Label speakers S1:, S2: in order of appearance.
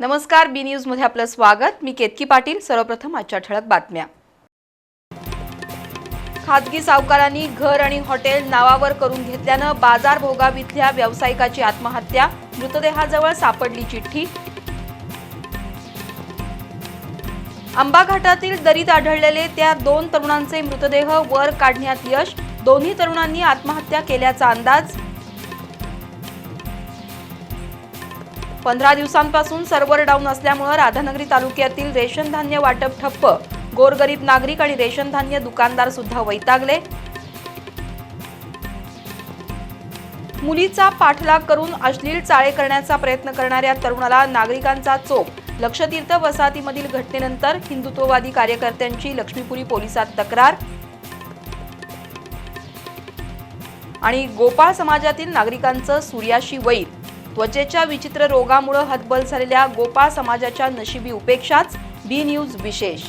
S1: नमस्कार बी न्यूजमध्ये आपलं स्वागत. मी केतकी पाटील. सर्वप्रथम आजच्या ठळक बातम्या. खाजगी सावकारांनी घर आणि हॉटेल नावावर करून घेतल्यानं बाजार भोगावीतल्या व्यावसायिकाची आत्महत्या मृतदेहाजवळ सापडली चिठ्ठी. आंबा घाटातील दरीत आढळलेले त्या दोन तरुणांचे मृतदेह वर काढण्यात यश. दोन्ही तरुणांनी आत्महत्या केल्याचा अंदाज. पंधरा दिवसांपासून सर्व्हर डाऊन असल्यामुळे राधानगरी तालुक्यातील रेशन धान्य वाटप ठप्प. गोरगरीब नागरिक आणि रेशन धान्य दुकानदार सुद्धा वैतागले. मुलीचा पाठलाग करून अश्लील चाळे करण्याचा प्रयत्न करणाऱ्या तरुणाला नागरिकांचा चोप. लक्षतीर्थ वसाहतीमधील घटनेनंतर हिंदुत्ववादी कार्यकर्त्यांची लक्ष्मीपुरी पोलिसात तक्रार. आणि गोपाळ समाजातील नागरिकांचं सूर्याशी वैर. त्वचेच्या विचित्र रोगामुळे हतबल झालेल्या गोपाळ समाजाच्या नशिबी उपेक्षाच बी न्यूज विशेष.